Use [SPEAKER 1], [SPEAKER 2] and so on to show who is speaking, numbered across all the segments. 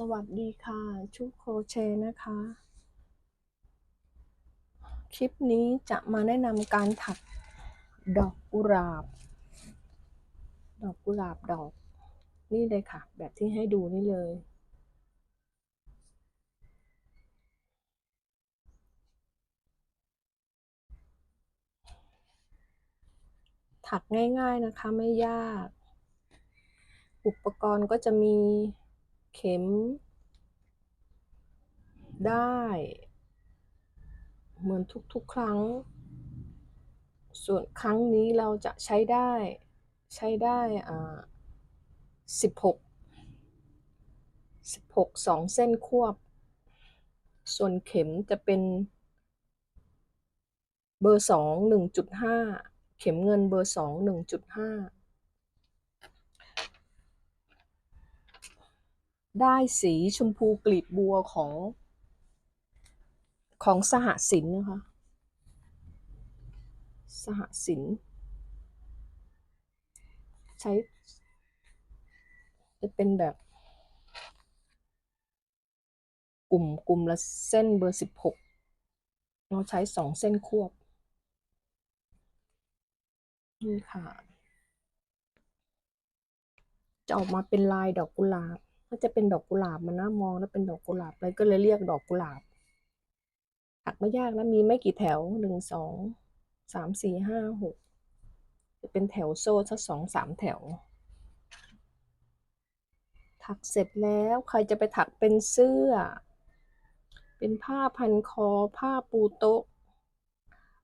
[SPEAKER 1] สวัสดีค่ะ ชุกโคเชนะคะ คลิปนี้จะมาแนะนำการถักดอกกุหลาบ ดอกกุหลาบดอก นี่เลยค่ะ แบบที่ให้ดูนี่เลย ถักง่ายๆนะคะไม่ยาก อุปกรณ์ก็จะมี เข็ม ได้ เหมือนทุกๆ ครั้ง ส่วนครั้งนี้เราจะใช้ได้ ใช้ได้อ่าสิบหกสิบหกสองเส้นควบ ส่วนเข็มจะเป็น เบอร์สองหนึ่งจุดห้าเข็มเงินเบอร์สองหนึ่งจุดห้า ได้สีชมพูกลีบบัวของ ของสหสินนะคะ สหสิน ใช้ จะเป็นแบบกลุ่มกลุ่มละเส้นเบอร์สิบหกเราใช้สองเส้นควบ นี่ค่ะ จะออกมาเป็นลายดอกกุหลาบ ถ้าจะเป็นดอกกุหลาบมันน่ามองแล้วเป็นดอกกุหลาบเลยก็เลยเรียกดอกกุหลาบถักไม่ยากนะมีไม่กี่แถวหนึ่งสองสามสี่ห้าหกจะเป็นแถวโซ่สักสองสามแถว ถักเสร็จแล้วใครจะไปถักเป็นเสื้อ เป็นผ้าพันคอผ้าปูโต๊ะ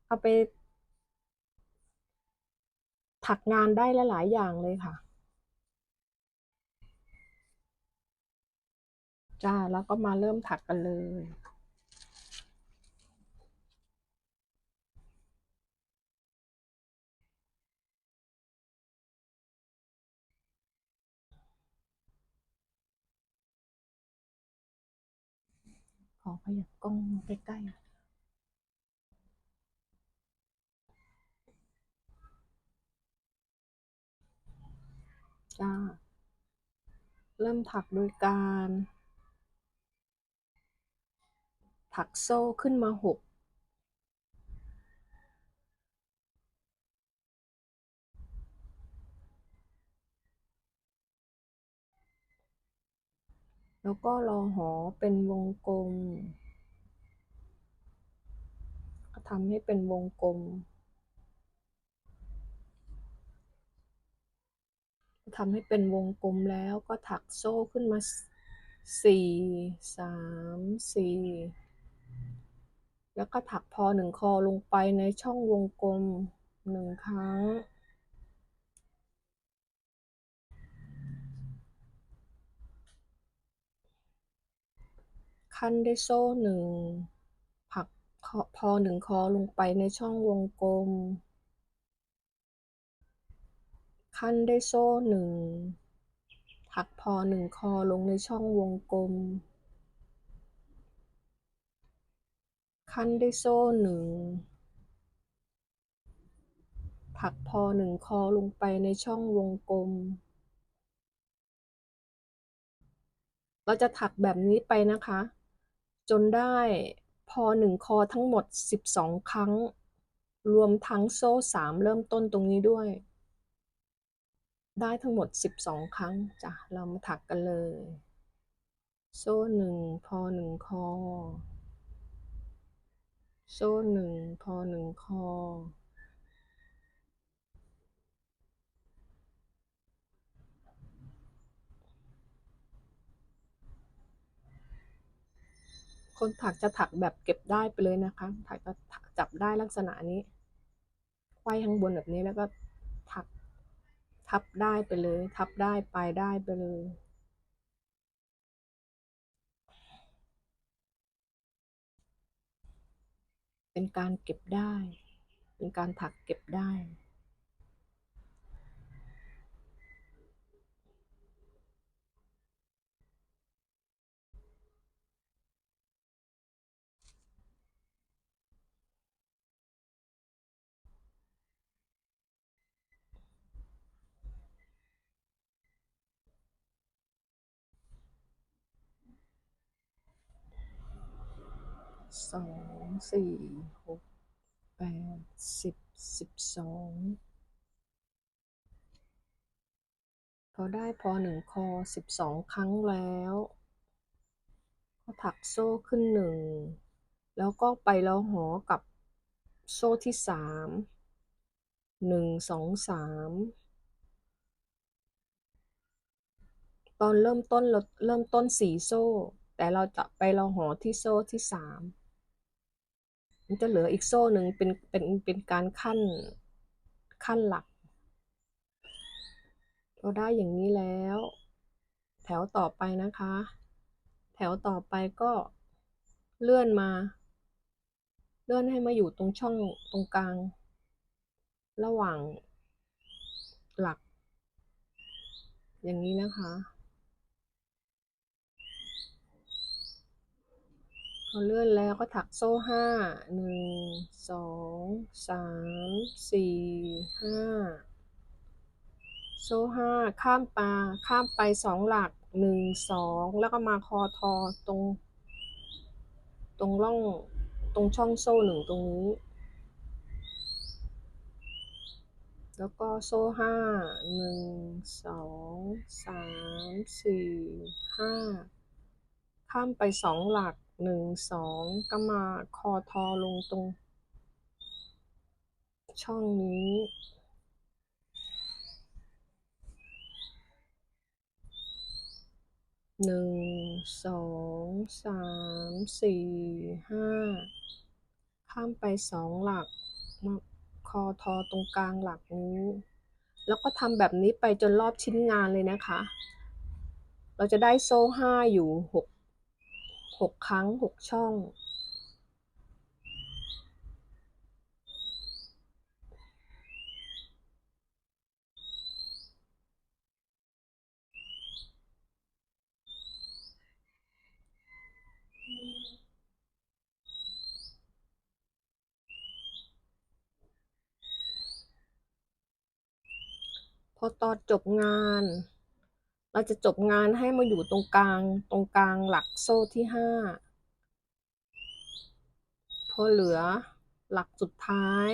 [SPEAKER 1] เอาไป ถักงานได้หลายๆอย่างเลยค่ะ จ้า แล้วก็มาเริ่มถักกันเลยขอขยับกล้องมาใกล้ๆจ้า เริ่มถักโดยการ ถักโซ่ขึ้นมาหกแล้วก็รอหอเป็นวงกลม ก็ทำให้เป็นวงกลม ทำให้เป็นวงกลมแล้วก็ถักโซ่ขึ้นมาสี่สามสี่ แล้วก็ถักพอหนึ่งคอลงไปในช่องวงกลมหนึ่งครั้งขั้นด้โซ่หนึ่งผักพอหนึ่งคอลงไปในช่องวงกลมขั้นได้โซ่หนึ่งถักพอหนึ่งคอลงในช่องวงกลม ขั้นได้โซ่หนึ่งถักพอหนึ่งคอลงไปในช่องวงกลม เราจะถักแบบนี้ไปนะคะ จนได้พอหนึ่งคอทั้งหมดสิบสองครั้ง รวมทั้งโซ่สามเริ่มต้นตรงนี้ด้วย ได้ทั้งหมดสิบสองครั้งจ้ะ เรามาถักกันเลย โซ่หนึ่งพอหนึ่งคอ โซ่หนึ่งพอหนึ่งคอ คนถักจะถักแบบเก็บได้ไปเลยนะคะ ถักจะถักจับได้ลักษณะนี้ไขว้ข้างบนแบบนี้แล้วก็ถักทับได้ไปเลย ทับได้ปลายได้ไปเลย เป็นการเก็บได้ เป็นการถักเก็บได้ สองสี่หกแปดสิบสิบสองพอได้พอหนึ่งคอสิบสองครั้งแล้วก็ถักโซ่ขึ้นหนึ่งแล้วก็ไปแล้วหอกับโซ่ที่สามหนึ่งสองสามตอนเริ่มต้นเราเริ่มต้นสี่โซ่ แต่เราจะไปเราหอที่โซ่ที่สาม มันจะเหลืออีกโซ่หนึ่งเป็นเป็นเป็นการขั้นขั้นหลัก เราได้อย่างนี้แล้ว แถวต่อไปนะคะ แถวต่อไปก็เลื่อนมา เลื่อนให้มาอยู่ตรงช่องตรงกลาง ระหว่างหลัก อย่างนี้นะคะ พอเลื่อนแล้วก็ถักโซ่ห้าหนึ่งสองสามสี่ห้าโซ่ห้าข้ามปลาข้ามไปสองหลักหนึ่งสองแล้วก็มาคอทอตรง ตรงร่องตรงช่องโซ่หนึ่งตรงนี้ แล้วก็โซ่ห้าหนึ่งสองสามสี่ห้าข้ามไปสองหลักหนึ่งสองก็มาคอทอลงตรง ช่องนี้ หนึ่งสองสามสี่ห้าข้ามไปสองหลักมาคอทอตรงกลางหลักนี้ แล้วก็ทำแบบนี้ไปจนรอบชิ้นงานเลยนะคะ เราจะได้โซ่ห้าอยู่หก หกครั้งหกช่อง พอตอนจบงาน เราจะจบงานให้มาอยู่ตรงกลาง ตรงกลางหลักโซ่ที่ห้าพอเหลือหลักสุดท้าย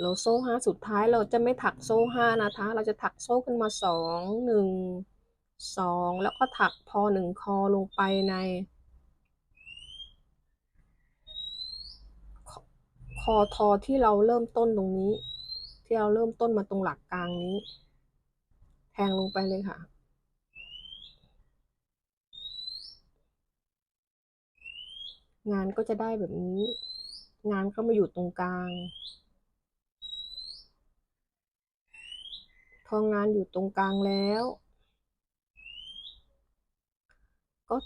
[SPEAKER 1] เราโซ่ห้าสุดท้ายเราจะไม่ถักโซ่ห้านะคะ เราจะถักโซ่ขึ้นมาสองหนึ่งสองแล้วก็ถักพอหนึ่งคอลงไปใน คอทอที่เราเริ่มต้นตรงนี้ ที่เราเริ่มต้นมาตรงหลักกลางนี้ แทงลงไปเลยค่ะ งานก็จะได้แบบนี้ งานก็มาอยู่ตรงกลาง พองานอยู่ตรงกลางแล้ว ก็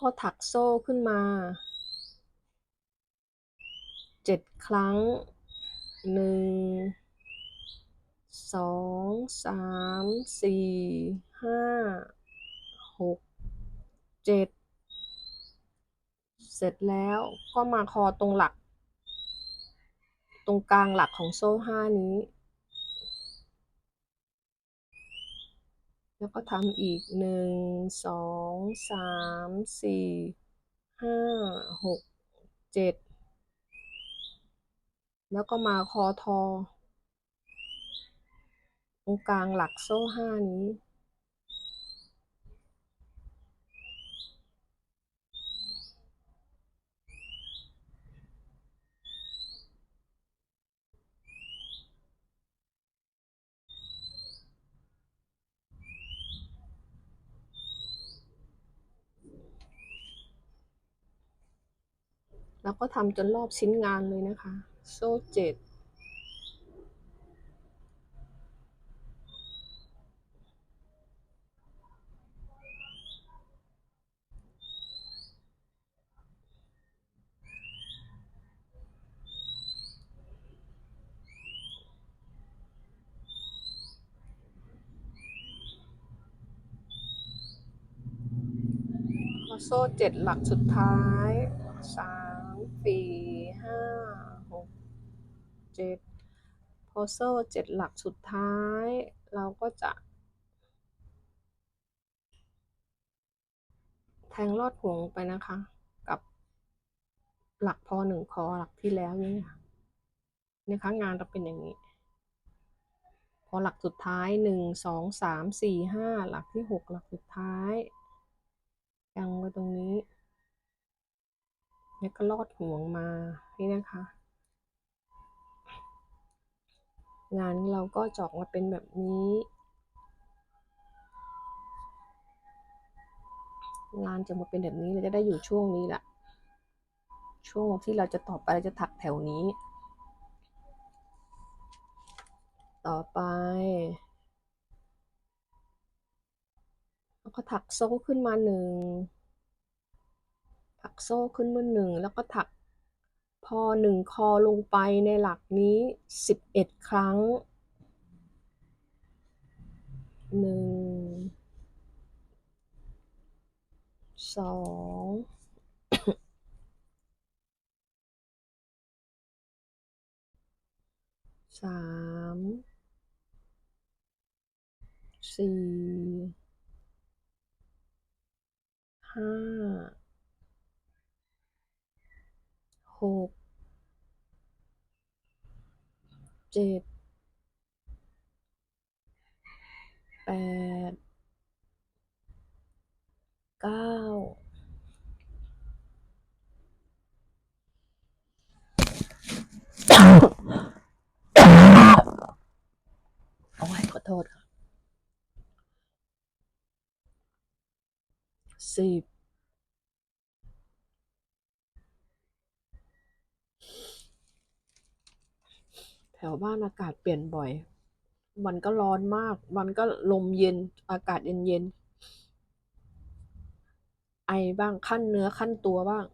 [SPEAKER 1] ก็ถักโซ่ขึ้นมาเจ็ดครั้งหนึ่ง สองสามสี่ห้าหกเจ็ดเสร็จแล้วก็มาคอตรงหลัก ตรงกลางหลักของโซ่ห้านี้ แล้วก็ทำอีกหนึ่งสองสามสี่ห้าหกเจ็ดแล้วก็มาคอทอ ตรงกลางหลักโซ่ห้านี้แล้วก็ทำจนรอบชิ้นงานเลยนะคะ โซ่เจ็ด ซ่เจ็ดหลักสุดท้ายสามสี่ห้าหกเจ็ดพอโซ่เจ็ดหลักสุดท้าย เราก็จะ แทงลอดห่วงไปนะคะ กับหลักพอหนึ่งคอหลักที่แล้วนี่ค่ะนะคะงานเราเป็นอย่างนี้ พอหลักสุดท้ายหนึ่งสองสามสี่ห้าหลักที่หกหลักสุดท้าย ยังไว้ตรงนี้แล้วก็ลอดห่วงมานี่นะคะ งานเราก็จออกมาเป็นแบบนี้งานจะมาเป็นแบบนี้เราจะได้อยู่ช่วงนี้แหละช่วงที่เราจะต่อไปเราจะถักแถวนี้ ต่อไป แล้วก็ถักโซ่ขึ้นมาหนึ่งถักโซ่ขึ้นมาหนึ่งแล้วก็ถักพอหนึ่งคอลงไปในหลักนี้สิบเอ็ดครั้งหนึ่งสองสามสี่ ห้าหกเจ็ดแปดเก้าโอ้ยขอโทษค่ะ สิบแถวบ้านอากาศเปลี่ยนบ่อยวันก็ร้อนมากวันก็ลมเย็น อากาศเย็นเย็น ไอบ้างขั้นเนื้อขั้นตัวบ้าง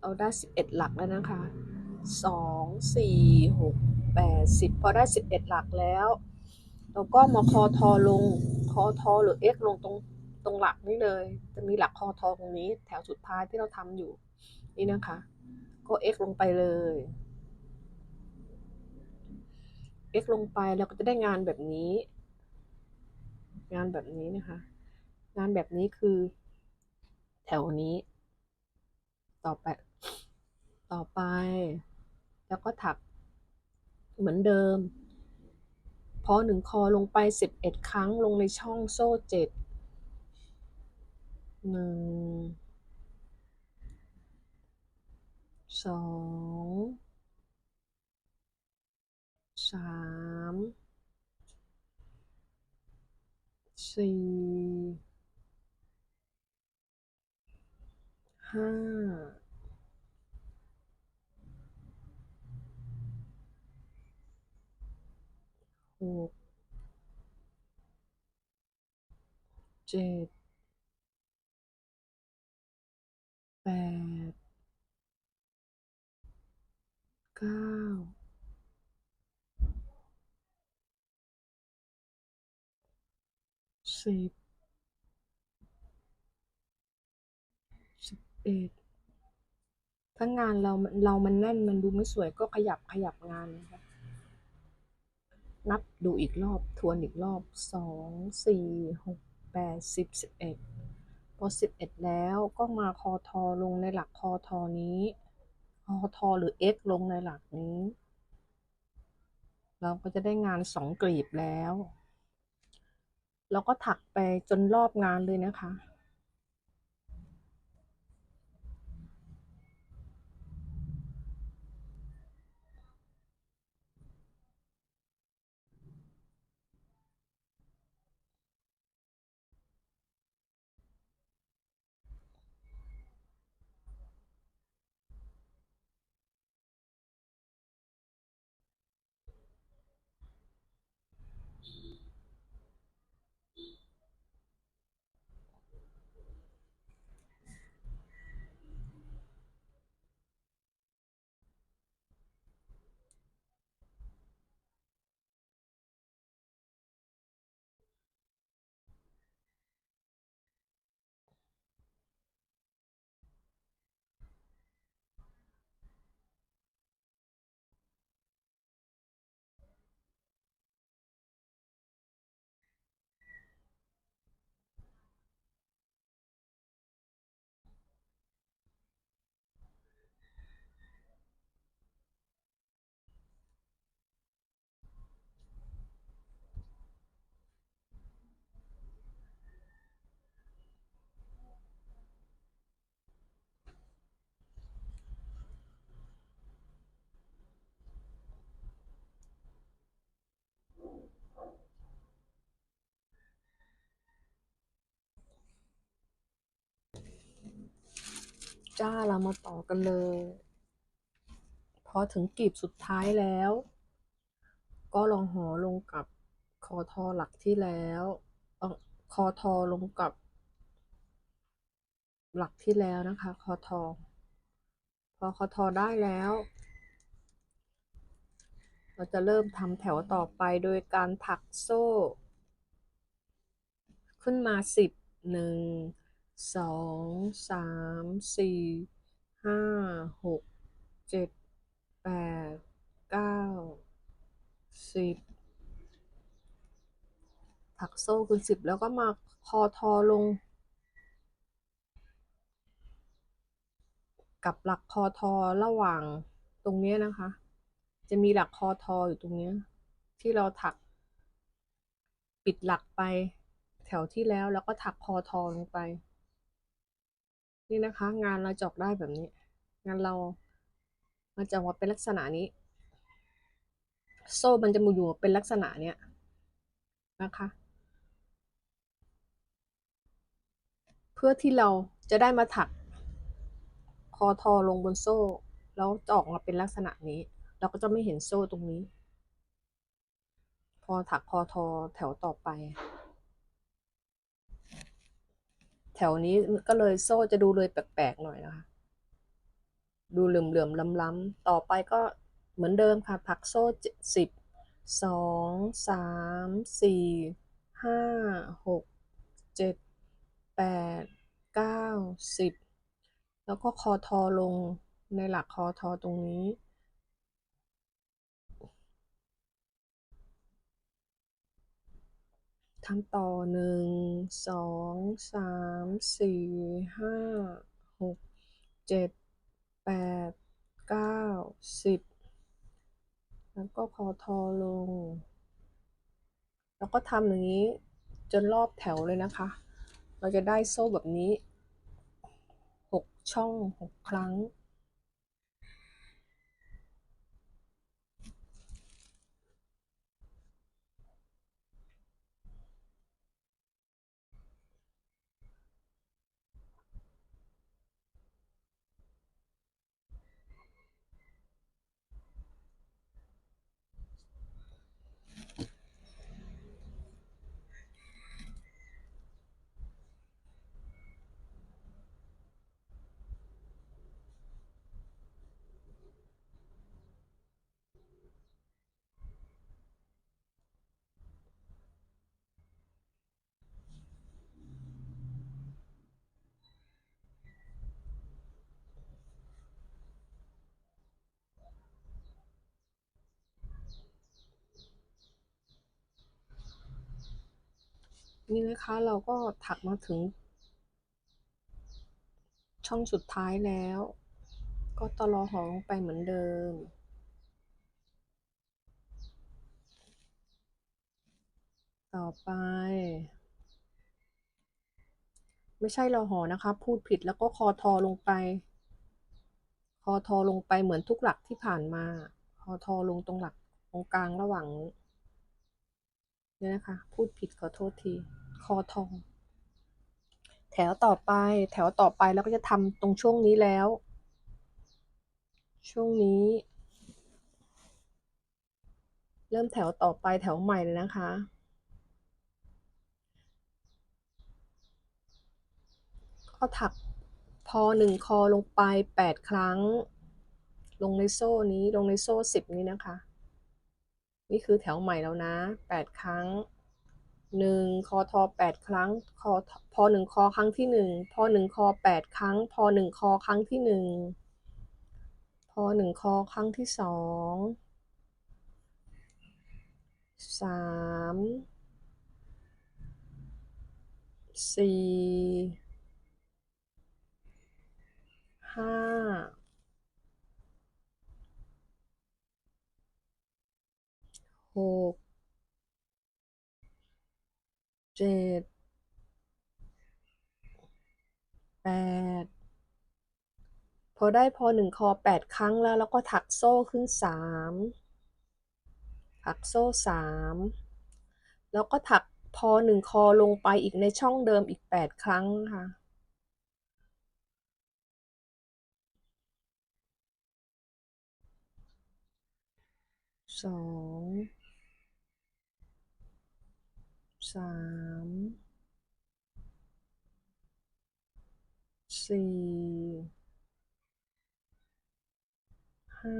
[SPEAKER 1] เราได้สิบเอ็ดหลักแล้วนะคะสองสี่หกแปดสิบพอได้สิบเอ็ดหลักแล้ว เราก็มาคอทอลงคอทอหรือ x ลงตรงตรงหลักนี้เลย จะมีหลักคอทอตรงนี้ แถวสุดท้ายที่เราทำอยู่ นี่นะคะ ก็ x ลงไปเลย x ลงไปเราก็จะได้งานแบบนี้ งานแบบนี้นะคะ งานแบบนี้คือ แถวนี้ ต่อไป ต่อไป แล้วก็ถักเหมือนเดิม พอหนึ่งคอลงไปสิบเอ็ดครั้งลงในช่องโซ่เจ็ดหนึ่งสองสามสี่ห้า หกเจ็ดแปดเก้าสิบสิบเอ็ดถ้างานเราเรามันแน่นมันดูไม่สวยก็ขยับขยับงานนะคะ นับดูอีกรอบ ทวนอีกรอบสองสี่หกแปดสิบสิบเอ็ดพอสิบเอ็ดแล้วก็มาคอทอลงในหลักคอทอนี้คอทอหรือ x ลงในหลักนี้ เราก็จะได้งานสองกลีบแล้ว เราก็ถักไปจนรอบงานเลยนะคะ จ้าเรามาต่อกันเลย พอถึงกลีบสุดท้ายแล้ว ก็ลองหอลงกับคอทอหลักที่แล้วคอทอลงกับ หลักที่แล้วนะคะคอทอพอคอทอได้แล้ว เราจะเริ่มทำแถวต่อไปโดยการถักโซ่ ขึ้นมาสิบหนึ่ง สองสามสี่ห้าหกเจ็ดแปดเก้าสิบถักโซ่ขึ้นสิบแล้วก็มาคอทอลง กับหลักคอทอระหว่างตรงนี้นะคะ จะมีหลักคอทออยู่ตรงนี้ที่เราถักปิดหลักไป แถวที่แล้วแล้วก็ถักคอทอลงไป นี่นะคะ งานเราจอกได้แบบนี้ งานเรามันจะออกมาเป็นลักษณะนี้ โซ่มันจะมาอยู่เป็นลักษณะเนี้ยนะคะ เพื่อที่เราจะได้มาถักคอทอลงบนโซ่ แล้วจะออกมาเป็นลักษณะนี้ เราก็จะไม่เห็นโซ่ตรงนี้ พอถักคอทอแถวต่อไป แถวนี้ก็เลยโซ่จะดูเลยแปลกๆหน่อยนะคะ ดูเหลื่อมๆล้ำๆต่อไปก็เหมือนเดิมค่ะถักโซ่สิบสองสามสี่ห้าหกเจ็ดแปดเก้าสิบแล้วก็คอทอลงในหลักคอทอตรงนี้ ทำต่อหนึ่งสองสามสี่ห้าหกเจ็ดแปดเก้าสิบแล้วก็คอทอลง แล้วก็ทำอย่างนี้จนรอบแถวเลยนะคะ เราจะได้โซ่แบบนี้หกช่องหกครั้ง นี่นะคะเราก็ถักมาถึง ช่องสุดท้ายแล้ว ก็ตลอหอลงไปเหมือนเดิม ต่อไป ไม่ใช่ราหอนะคะ พูดผิดแล้วก็คอทอลงไป คอทอลงไปเหมือนทุกหลักที่ผ่านมา คอทอลงตรงหลักตรงกลางระหว่างนี้เนี่ยนะคะ พูดผิดขอโทษที คอทอง แถวต่อไป แถวต่อไปเราก็จะทำตรงช่วงนี้แล้ว ช่วงนี้ เริ่มแถวต่อไปแถวใหม่เลยนะคะ ก็ถักพอหนึ่งคอลงไปแปดครั้ง ลงในโซ่นี้ลงในโซ่สิบนี้นะคะ นี่คือแถวใหม่แล้วนะแปดครั้ง หนึ่งคอทอแปดครั้งคอพอหนึ่งคอครั้งที่หนึ่งพอหนึ่งคอแปดครั้ง พอหนึ่งคอครั้งที่หนึ่งพอหนึ่งคอครั้งที่สองสามสี่ห้าหก เจ็ดแปดพอได้พอหนึ่งคอแปดครั้งแล้ว แล้วก็ถักโซ่ขึ้นสามถักโซ่สามแล้วก็ถักพอหนึ่งคอลงไปอีกในช่องเดิมอีกแปดครั้งค่ะสอง สามสี่ห้า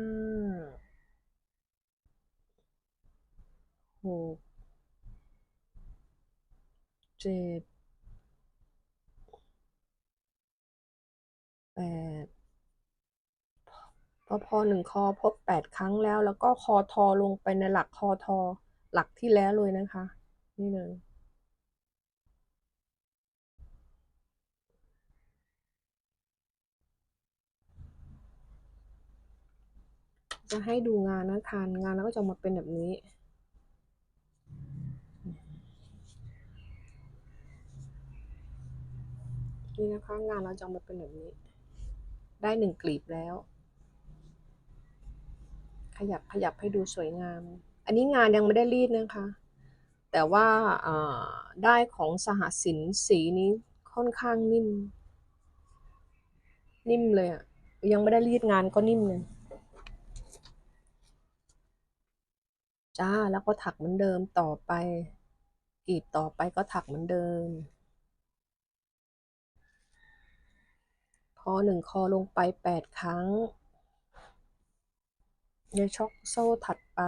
[SPEAKER 1] หกเจ็ดแปดพอพอหนึ่งคอพบแปดครั้งแล้ว แล้วก็คอทอลงไปในหลักคอทอหลักที่แล้วเลยนะคะ นี่เลยจะให้ดูงานนะคะ งานแล้วก็จะมาเป็นแบบนี้ นี่นะคะ งานเราจะมาเป็นแบบนี้ ได้หนึ่งกลีบแล้ว ขยับขยับให้ดูสวยงาม อันนี้งานยังไม่ได้รีดนะคะ แต่ว่าได้ของสหสินสีนี้ค่อนข้างนิ่ม นิ่มเลยอะยังไม่ได้รีดงานก็นิ่มเลย จ้าแล้วก็ถักเหมือนเดิมต่อไปกรีดต่อไปก็ถักเหมือนเดิมพอหนึ่งคอลงไปแปดครั้งเดี๋ยวช็อกโซ่ถัดไป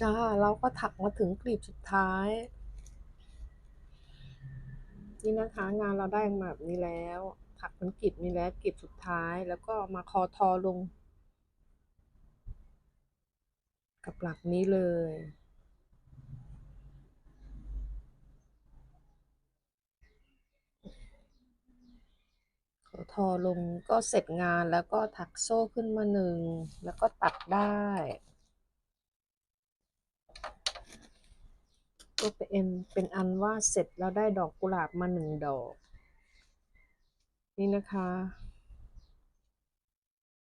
[SPEAKER 1] จ้าเราก็ถักมาถึงกลีบสุดท้าย นี่นะคะงานเราได้มาแบบนี้แล้ว ถักเป็นกลีบนี้แล้วกลีบสุดท้าย แล้วก็มาคอทอลง กับหลักนี้เลยขอทอลงก็เสร็จงานแล้วก็ถักโซ่ขึ้นมาหนึ่ง แล้วก็ตัดได้ ก็เป็นเป็นอันว่าเสร็จแล้วได้ดอกกุหลาบมาหนึ่งดอก นี่นะคะ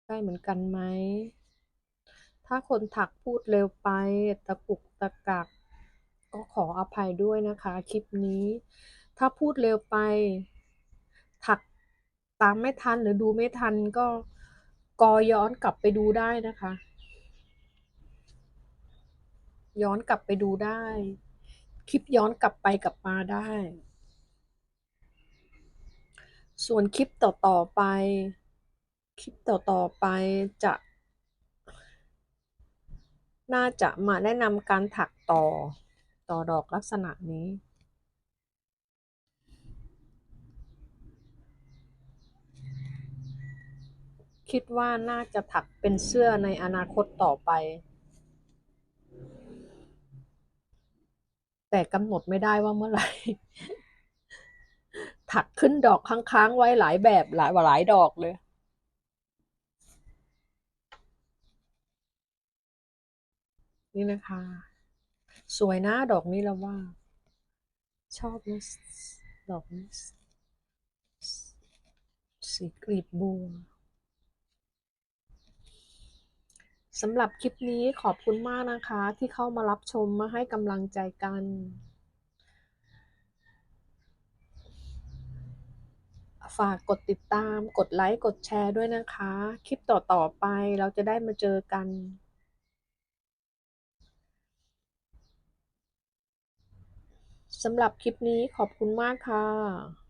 [SPEAKER 1] ได้เหมือนกันไหม ถ้าคนถักพูดเร็วไปตะกุกตะกัก ก็ขออภัยด้วยนะคะ คลิปนี้ ถ้าพูดเร็วไป ถักตามไม่ทันหรือดูไม่ทันก็กอย้อนกลับไปดูได้นะคะ ย้อนกลับไปดูได้ คลิปย้อนกลับไปกลับมาได้ ส่วนคลิปต่อๆไป คลิปต่อๆไปจะ น่าจะมาแนะนำการถักต่อต่อดอกลักษณะนี้คิดว่าน่าจะถักเป็นเสื้อในอนาคตต่อไป แต่กำหนดไม่ได้ว่าเมื่อไหร่ ถักขึ้นดอกค้างๆไว้หลายแบบหลายหลายดอกเลยนี่นะคะ สวยนะดอกนี้แล้วว่า ชอบนะดอกนี้สีกลีบบัว สำหรับคลิปนี้ขอบคุณมากนะคะ ที่เข้ามารับชมมาให้กำลังใจกัน ฝากกดติดตาม กดไลค์ กดแชร์ด้วยนะคะ คลิปต่อๆไปเราจะได้มาเจอกัน สำหรับคลิปนี้ขอบคุณมากค่ะ